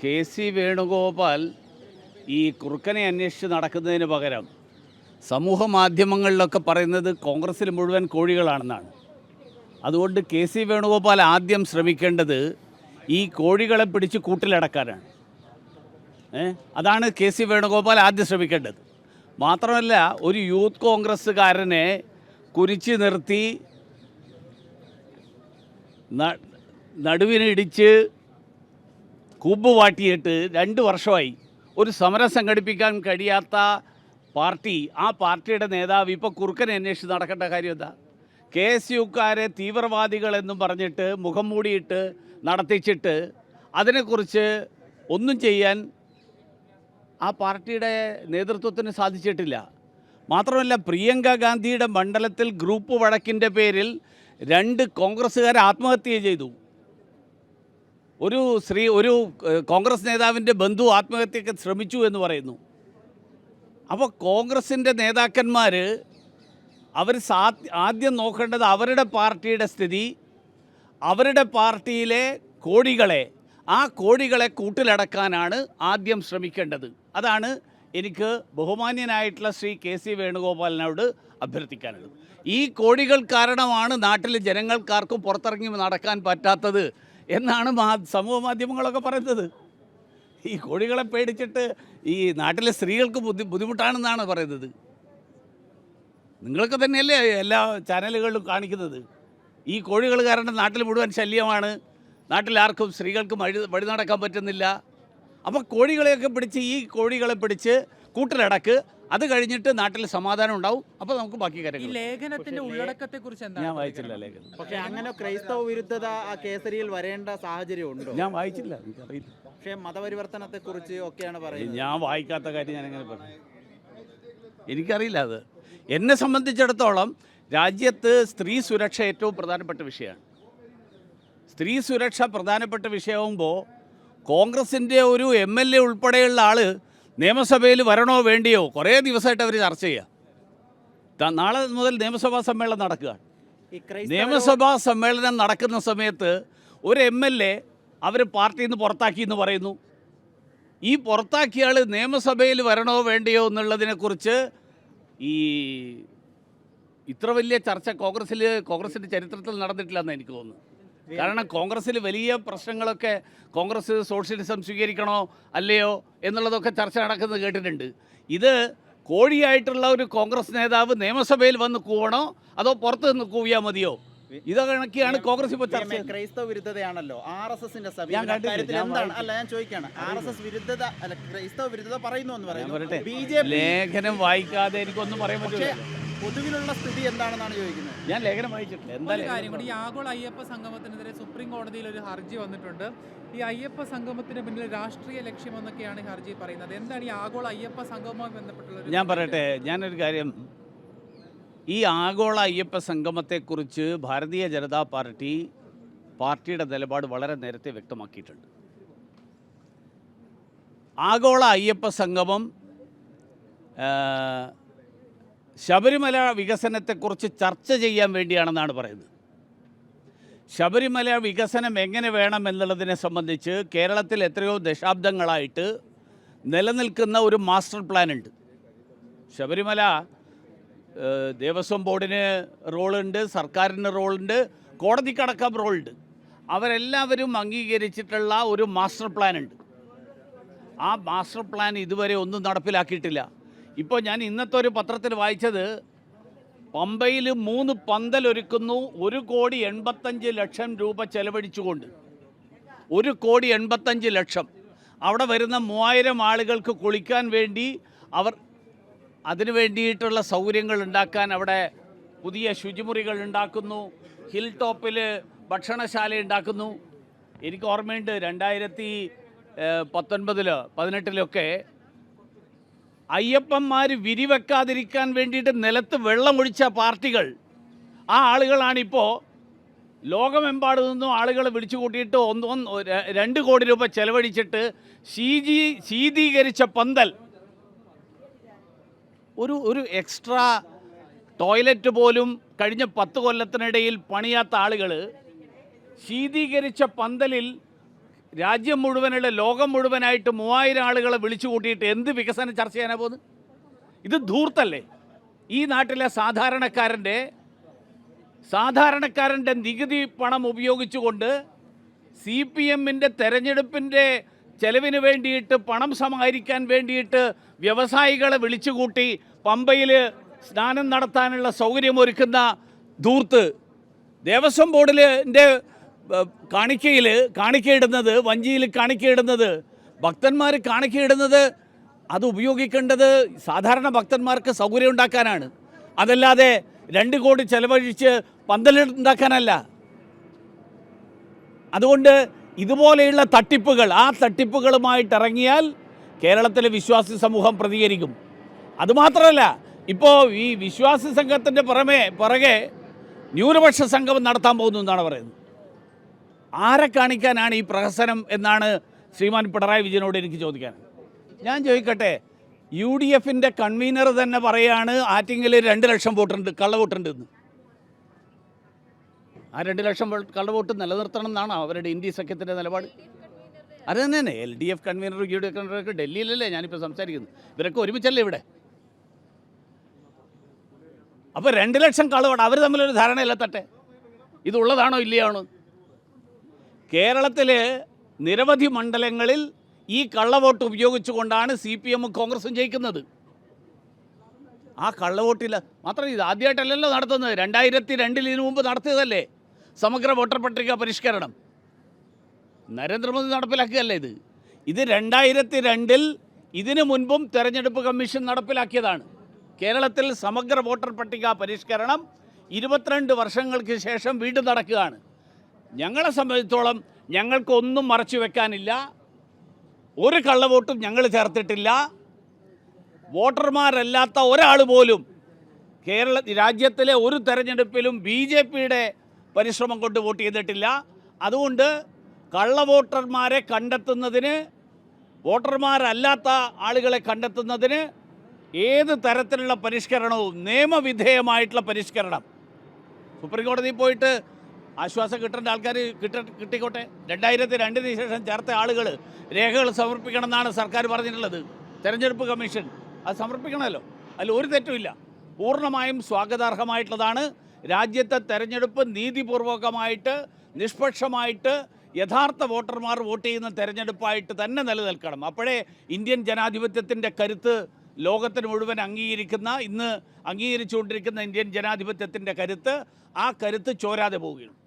K C Venugopal ഈ കുറുക്കനെ അന്വേഷിച്ച് നടക്കുന്നതിന് പകരം സമൂഹ മാധ്യമങ്ങളിലൊക്കെ പറയുന്നത് കോൺഗ്രസ്സിൽ മുഴുവൻ കോഴികളാണെന്നാണ്. അതുകൊണ്ട് കെ സി വേണുഗോപാൽ ആദ്യം ശ്രമിക്കേണ്ടത് ഈ കോഴികളെ പിടിച്ച് കൂട്ടിലടക്കാനാണ്. അതാണ് കെ സി വേണുഗോപാൽ ആദ്യം ശ്രമിക്കേണ്ടത്. മാത്രമല്ല ഒരു യൂത്ത് കോൺഗ്രസ്സുകാരനെ കുരിച്ചു നിർത്തി നടുവിനിടിച്ച് കൂമ്പ് വാട്ടിയിട്ട് രണ്ട് വർഷമായി ഒരു സമരം സംഘടിപ്പിക്കാൻ കഴിയാത്ത പാർട്ടി ആ പാർട്ടിയുടെ നേതാവ് ഇപ്പോൾ കുറുക്കനെ അന്വേഷിച്ച് നടക്കേണ്ട കാര്യം എന്താ? കെ എസ് യുക്കാരെ തീവ്രവാദികളെന്നും പറഞ്ഞിട്ട് മുഖം മൂടിയിട്ട് നടത്തിച്ചിട്ട് അതിനെക്കുറിച്ച് ഒന്നും ചെയ്യാൻ ആ പാർട്ടിയുടെ നേതൃത്വത്തിന് സാധിച്ചിട്ടില്ല. മാത്രമല്ല പ്രിയങ്ക ഗാന്ധിയുടെ മണ്ഡലത്തിൽ ഗ്രൂപ്പ് വഴക്കിന്റെ പേരിൽ രണ്ട് കോൺഗ്രസ്സുകാർ ആത്മഹത്യ ചെയ്തു. ഒരു സ്ത്രീ ഒരു കോൺഗ്രസ് നേതാവിന്റെ ബന്ധു ആത്മഹത്യക്ക് ശ്രമിച്ചു എന്ന് പറയുന്നു. അപ്പോൾ കോൺഗ്രസിന്റെ നേതാക്കന്മാർ അവർ സാ ആദ്യം നോക്കേണ്ടത് അവരുടെ പാർട്ടിയുടെ സ്ഥിതി അവരുടെ പാർട്ടിയിലെ കോടികളെ ആ കോടികളെ കൂട്ടിലടക്കാനാണ് ആദ്യം ശ്രമിക്കേണ്ടത്. അതാണ് എനിക്ക് ബഹുമാന്യനായിട്ടുള്ള ശ്രീ കെ സി വേണുഗോപാലിനോട് അഭ്യർത്ഥിക്കാനുള്ളത്. ഈ കോടികൾ കാരണമാണ് നാട്ടിലെ ജനങ്ങൾക്കാർക്കും പുറത്തിറങ്ങി നടക്കാൻ പറ്റാത്തത് എന്നാണ് മാ സമൂഹ മാധ്യമങ്ങളൊക്കെ പറയുന്നത്. ഈ കോഴികളെ പേടിച്ചിട്ട് ഈ നാട്ടിലെ സ്ത്രീകൾക്ക് ബുദ്ധി ബുദ്ധിമുട്ടാണെന്നാണ് പറയുന്നത്. നിങ്ങൾക്ക് തന്നെയല്ലേ എല്ലാ ചാനലുകളിലും കാണിക്കുന്നത്? ഈ കോഴികൾ കാരണം നാട്ടിൽ മുഴുവൻ ശല്യമാണ്. നാട്ടിലാർക്കും സ്ത്രീകൾക്കും വഴി വഴി നടക്കാൻ പറ്റുന്നില്ല. അപ്പോൾ കോഴികളെയൊക്കെ പിടിച്ച് ഈ കോഴികളെ പിടിച്ച് കൂട്ടിലടക്ക് അത് കഴിഞ്ഞിട്ട് നാട്ടിൽ സമാധാനം ഉണ്ടാവും. അപ്പോൾ നമുക്ക് ബാക്കി ഈ കാര്യങ്ങൾ ലേഖനത്തിന്റെ ഉള്ളടക്കത്തെ കുറിച്ച് ഞാൻ വായിച്ചില്ല ലേഖനം. പക്ഷെ അങ്ങനെ ക്രൈസ്തവ വിരുദ്ധത ആ കേസരിയിൽ വരേണ്ട സാഹചര്യം ഉണ്ടോ? ഞാൻ വായിച്ചില്ല. എനിക്കറിയില്ല. പക്ഷെ മതപരിവർത്തനത്തെ കുറിച്ച് ഒക്കെയാണ് പറയുന്നത്. ഞാൻ വായിക്കാത്ത കാര്യം ഞാൻ എങ്ങനെ പറഞ്ഞു എനിക്കറിയില്ല അത്. എന്നെ സംബന്ധിച്ചിടത്തോളം രാജ്യത്ത് സ്ത്രീ സുരക്ഷ ഏറ്റവും പ്രധാനപ്പെട്ട വിഷയമാണ്. സ്ത്രീ സുരക്ഷ പ്രധാനപ്പെട്ട വിഷയമാകുമ്പോൾ കോൺഗ്രസിന്റെ ഒരു എം എൽ എ ഉൾപ്പെടെയുള്ള ആൾ നിയമസഭയിൽ വരണോ വേണ്ടിയോ കുറേ ദിവസമായിട്ട് അവർ ചർച്ച ചെയ്യുക. നാളെ മുതൽ നിയമസഭാ സമ്മേളനം നടക്കുക. നിയമസഭാ സമ്മേളനം നടക്കുന്ന സമയത്ത് ഒരു എം എൽ എ അവർ പാർട്ടിയിൽ നിന്ന് പുറത്താക്കി എന്ന് പറയുന്നു. ഈ പുറത്താക്കിയ ആൾ നിയമസഭയിൽ വരണോ വേണ്ടിയോ എന്നുള്ളതിനെക്കുറിച്ച് ഈ ഇത്ര വലിയ ചർച്ച കോൺഗ്രസ്സിൽ കോൺഗ്രസിന്റെ ചരിത്രത്തിൽ നടന്നിട്ടില്ലെന്ന് എനിക്ക് തോന്നുന്നു കാരണം കോൺഗ്രസ്സിൽ വലിയ പ്രശ്നങ്ങളൊക്കെ കോൺഗ്രസ് സോഷ്യലിസം സ്വീകരിക്കണോ അല്ലയോ എന്നുള്ളതൊക്കെ ചർച്ച നടക്കുന്നത് കേട്ടിട്ടുണ്ട്. ഇത് കോഴിയായിട്ടുള്ള ഒരു കോൺഗ്രസ് നേതാവ് നിയമസഭയിൽ വന്ന് കൂവണോ അതോ പുറത്ത് നിന്ന് കൂവിയാൽ മതിയോ? ഇതൊക്കെയാണ് കോൺഗ്രസ് ഇപ്പോൾ ചർച്ച ക്രൈസ്തവ വിരുദ്ധതയാണല്ലോ. ആർ എസ് എസിന്റെ എന്താണ് അല്ല ഞാൻ ചോദിക്കാണ്. ആർ എസ് എസ് വിരുദ്ധത അല്ല ക്രൈസ്തവ വിരുദ്ധത പറയുന്നു എന്ന് പറയുന്നു. ബി ജെ പി ലേഖനം വായിക്കാതെ എനിക്കൊന്നും പറയാൻ പറ്റില്ല പൊതുവിലുള്ള സ്ഥിതി എന്താണെന്നാണ് ചോദിക്കുന്നത്? ഞാൻ ലേഖനം വായിച്ചിട്ടില്ല. എന്തായാലും ഒരു കാര്യം കൂടി ഈ ആഗോള അയ്യപ്പ സംഗമത്തിനെതിരെ സുപ്രീം കോടതിയിൽ ഒരു ഹർജി വന്നിട്ടുണ്ട്. ഈ അയ്യപ്പ സംഗമത്തിന് പിന്നിൽ രാഷ്ട്രീയ ലക്ഷ്യമെന്നൊക്കെയാണ് ഈ ഹർജി പറയുന്നത്. എന്താണ് ഈ ആഗോള അയ്യപ്പ സംഗമവുമായി ബന്ധപ്പെട്ടുള്ള ഞാൻ പറയട്ടെ ഞാനൊരു കാര്യം. ഈ ആഗോള അയ്യപ്പ സംഗമത്തെക്കുറിച്ച് ഭാരതീയ ജനതാ പാർട്ടി പാർട്ടിയുടെ നിലപാട് വളരെ നേരത്തെ വ്യക്തമാക്കിയിട്ടുണ്ട്. ആഗോള അയ്യപ്പ സംഗമം ശബരിമല വികസനത്തെക്കുറിച്ച് ചർച്ച ചെയ്യാൻ വേണ്ടിയാണെന്നാണ് പറയുന്നത്. ശബരിമല വികസനം എങ്ങനെ വേണം എന്നുള്ളതിനെ സംബന്ധിച്ച് കേരളത്തിൽ എത്രയോ ദശാബ്ദങ്ങളായിട്ട് നിലനിൽക്കുന്ന ഒരു മാസ്റ്റർ പ്ലാൻ ഉണ്ട് ശബരിമല ദേവസ്വം ബോർഡിന് റോളുണ്ട് സർക്കാരിന് റോളുണ്ട് കോടതിക്കടക്കം റോളുണ്ട്. അവരെല്ലാവരും അംഗീകരിച്ചിട്ടുള്ള ഒരു മാസ്റ്റർ പ്ലാൻ ഉണ്ട് ആ മാസ്റ്റർ പ്ലാൻ ഇതുവരെ ഒന്നും നടപ്പിലാക്കിയിട്ടില്ല. ഇപ്പോൾ ഞാൻ ഇന്നത്തെ ഒരു പത്രത്തിൽ വായിച്ചത് പമ്പയിൽ മൂന്ന് പന്തൽ ഒരുക്കുന്നു ഒരു കോടി എൺപത്തഞ്ച് ലക്ഷം രൂപ ചെലവഴിച്ചുകൊണ്ട്. ഒരു കോടി എൺപത്തഞ്ച് ലക്ഷം. അവിടെ വരുന്ന മൂവായിരം ആളുകൾക്ക് കുളിക്കാൻ വേണ്ടി അവർ അതിനു വേണ്ടിയിട്ടുള്ള സൗകര്യങ്ങൾ ഉണ്ടാക്കാൻ അവിടെ പുതിയ ശുചിമുറികൾ ഉണ്ടാക്കുന്നു ഹിൽ ടോപ്പിൽ ഭക്ഷണശാല ഉണ്ടാക്കുന്നു. എനിക്ക് ഓർമ്മയുണ്ട് രണ്ടായിരത്തി പത്തൊൻപതിലോ പതിനെട്ടിലൊക്കെ അയ്യപ്പന്മാർ വിരിവെക്കാതിരിക്കാൻ വേണ്ടിയിട്ട് നിലത്ത് വെള്ളമൊഴിച്ച പാർട്ടികൾ. ആ ആളുകളാണിപ്പോൾ ലോകമെമ്പാട് നിന്നും ആളുകളെ വിളിച്ചു കൂട്ടിയിട്ട് ഒന്ന് ഒന്ന് രണ്ട് കോടി രൂപ ചെലവഴിച്ചിട്ട് ശീജി ശീതീകരിച്ച പന്തൽ. ഒരു ഒരു എക്സ്ട്രാ ടോയ്ലറ്റ് പോലും കഴിഞ്ഞ പത്ത് കൊല്ലത്തിനിടയിൽ പണിയാത്ത ആളുകൾ ശീതീകരിച്ച പന്തലിൽ രാജ്യം മുഴുവനുള്ള ലോകം മുഴുവനായിട്ട് മൂവായിരം ആളുകളെ വിളിച്ചു കൂട്ടിയിട്ട് എന്ത് വികസന ചർച്ച ചെയ്യാനാ പോകുന്നത്? ഇത് ധൂർത്തല്ലേ? ഈ നാട്ടിലെ സാധാരണക്കാരന്റെ സാധാരണക്കാരന്റെ നികുതി പണം ഉപയോഗിച്ചുകൊണ്ട് സി പി എമ്മിന്റെ തെരഞ്ഞെടുപ്പിന്റെ ചെലവിന് വേണ്ടിയിട്ട് പണം സമാഹരിക്കാൻ വേണ്ടിയിട്ട് വ്യവസായികളെ വിളിച്ചുകൂട്ടി പമ്പയിൽ സ്നാനം നടത്താനുള്ള സൗകര്യമൊരുക്കുന്ന ധൂർത്ത് ദേവസ്വം ബോർഡിന്റെ കാണിക്കയിൽ കാണിക്കയിടുന്നത് വഞ്ചിയിൽ കാണിക്കയിടുന്നത് ഭക്തന്മാർ കാണിക്കയിടുന്നത് അത് ഉപയോഗിക്കേണ്ടത് സാധാരണ ഭക്തന്മാർക്ക് സൗകര്യം ഉണ്ടാക്കാനാണ്. അതല്ലാതെ രണ്ട് കോടി ചെലവഴിച്ച് പന്തലുണ്ടാക്കാനല്ല അതുകൊണ്ട് ഇതുപോലെയുള്ള തട്ടിപ്പുകൾ ആ തട്ടിപ്പുകളുമായിട്ട് ഇറങ്ങിയാൽ കേരളത്തിലെ വിശ്വാസി സമൂഹം പ്രതികരിക്കും. അതുമാത്രമല്ല ഇപ്പോൾ ഈ വിശ്വാസി സംഘത്തിന്റെ പുറമേ പുറകെ ന്യൂനപക്ഷ സംഗമം നടത്താൻ പോകുന്നു എന്നാണ് പറയുന്നത്. ആരെ കാണിക്കാനാണ് ഈ പ്രഹസനം എന്നാണ് ശ്രീമാൻ പിണറായി വിജയനോട് എനിക്ക് ചോദിക്കാൻ. ഞാൻ ചോദിക്കട്ടെ യു ഡി എഫിന്റെ കൺവീനർ തന്നെ പറയാണ് ആറ്റിങ്ങിൽ രണ്ട് ലക്ഷം വോട്ടുണ്ട് കള്ളവോട്ടുണ്ട് എന്ന്. ആ രണ്ട് ലക്ഷം കള്ള വോട്ട് നിലനിർത്തണം എന്നാണ് അവരുടെ ഇന്ത്യ സഖ്യത്തിന്റെ നിലപാട്? അത് തന്നെയാണ് L D F convenor U D F കൺവീനറൊക്കെ ഡൽഹിയിലല്ലേ ഞാനിപ്പോൾ സംസാരിക്കുന്നത്. ഇവരൊക്കെ ഒരുമിച്ചല്ലേ ഇവിടെ? അപ്പോൾ രണ്ട് ലക്ഷം കള്ളവോട്ട് അവർ തമ്മിലൊരു ധാരണയില്ല തട്ടെ. ഇതുള്ളതാണോ ഇല്ലയാണോ? കേരളത്തിൽ നിരവധി മണ്ഡലങ്ങളിൽ ഈ കള്ളവോട്ട് ഉപയോഗിച്ചുകൊണ്ടാണ് സി പി എമ്മും കോൺഗ്രസും ജയിക്കുന്നത്. ആ കള്ളവോട്ടില്ല മാത്രമല്ല ഇത് ആദ്യമായിട്ടല്ലല്ലോ നടത്തുന്നത്. രണ്ടായിരത്തി രണ്ടിൽ ഇതിനു മുമ്പ് നടത്തിയതല്ലേ? സമഗ്ര വോട്ടർ പട്ടിക പരിഷ്കരണം. നരേന്ദ്രമോദി നടപ്പിലാക്കിയല്ലേ ഇത്? ഇത് രണ്ടായിരത്തി രണ്ടിൽ ഇതിനു മുൻപും തെരഞ്ഞെടുപ്പ് കമ്മീഷൻ നടപ്പിലാക്കിയതാണ്. കേരളത്തിൽ സമഗ്ര വോട്ടർ പട്ടിക പരിഷ്കരണം ഇരുപത്തിരണ്ട് വർഷങ്ങൾക്ക് ശേഷം വീണ്ടും നടക്കുകയാണ്. ഞങ്ങളെ സംബന്ധിച്ചോളം ഞങ്ങൾക്കൊന്നും മറച്ചു വെക്കാനില്ല. ഒരു കള്ളവോട്ടും ഞങ്ങൾ ചേർത്തിട്ടില്ല. വോട്ടർമാരല്ലാത്ത ഒരാൾ പോലും കേരള രാജ്യത്തിലെ ഒരു തെരഞ്ഞെടുപ്പിലും ബി ജെ പിയുടെ പരിശ്രമം കൊണ്ട് വോട്ട് ചെയ്തിട്ടില്ല. അതുകൊണ്ട് കള്ളവോട്ടർമാരെ കണ്ടെത്തുന്നതിന് വോട്ടർമാരല്ലാത്ത ആളുകളെ കണ്ടെത്തുന്നതിന് ഏത് തരത്തിലുള്ള പരിഷ്കരണവും നിയമവിധേയമായിട്ടുള്ള പരിഷ്കരണം. സുപ്രീം കോടതിയിൽ പോയിട്ട് ആശ്വാസം കിട്ടേണ്ട ആൾക്കാർ കിട്ട കിട്ടിക്കോട്ടെ. രണ്ടായിരത്തി രണ്ടിന് ശേഷം ചേർത്ത ആളുകൾ രേഖകൾ സമർപ്പിക്കണം എന്നാണ് സർക്കാർ പറഞ്ഞിട്ടുള്ളത്. തെരഞ്ഞെടുപ്പ് കമ്മീഷൻ. അത് സമർപ്പിക്കണമല്ലോ. അതിൽ ഒരു തെറ്റുമില്ല പൂർണമായും സ്വാഗതാർഹമായിട്ടുള്ളതാണ്. രാജ്യത്തെ തെരഞ്ഞെടുപ്പ് നീതിപൂർവകമായിട്ട് നിഷ്പക്ഷമായിട്ട് യഥാർത്ഥ വോട്ടർമാർ വോട്ട് ചെയ്യുന്ന തെരഞ്ഞെടുപ്പായിട്ട് തന്നെ നിലനിൽക്കണം. അപ്പോഴേ ഇന്ത്യൻ ജനാധിപത്യത്തിന്റെ കരുത്ത് ലോകത്തിന് മുഴുവൻ അംഗീകരിക്കുന്ന ഇന്ന് അംഗീകരിച്ചുകൊണ്ടിരിക്കുന്ന ഇന്ത്യൻ ജനാധിപത്യത്തിന്റെ കരുത്ത് ആ കരുത്ത് ചോരാതെ പോവുകയുള്ളൂ.